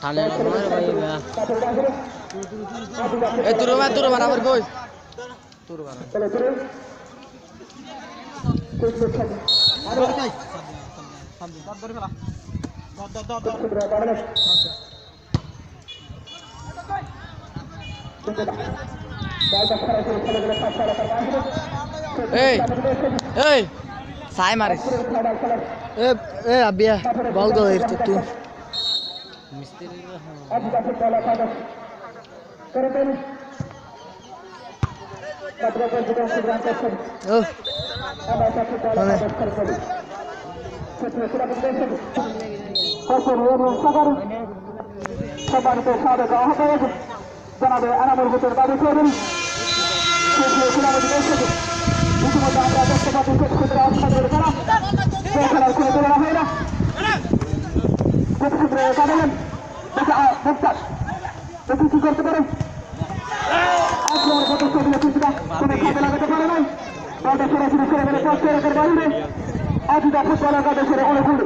টানে না তোমার ভাই এ, তুরো বা তুরো বরাবর কই তুরো বরাবর এই এই। সাই মারিস এ এ আবিয়া বল গো এর তুই মিস্ত্রি ও মানে সম্মানিত সাবেক আহ্বায়ক জানাবে এনামুল হোসেন বাবু চৌধুরী ইতিমধ্যে আমরা দেখতে পাচ্ছি ক্ষেত্রে কাটালেন মুক্তার দেখি কি করতে পারে নাই। বলটা সরাসরি ছেড়ে গেলে পাঁচ এলাকার বাইরে আজিদা ফুটবল একাদশের অনুকূলে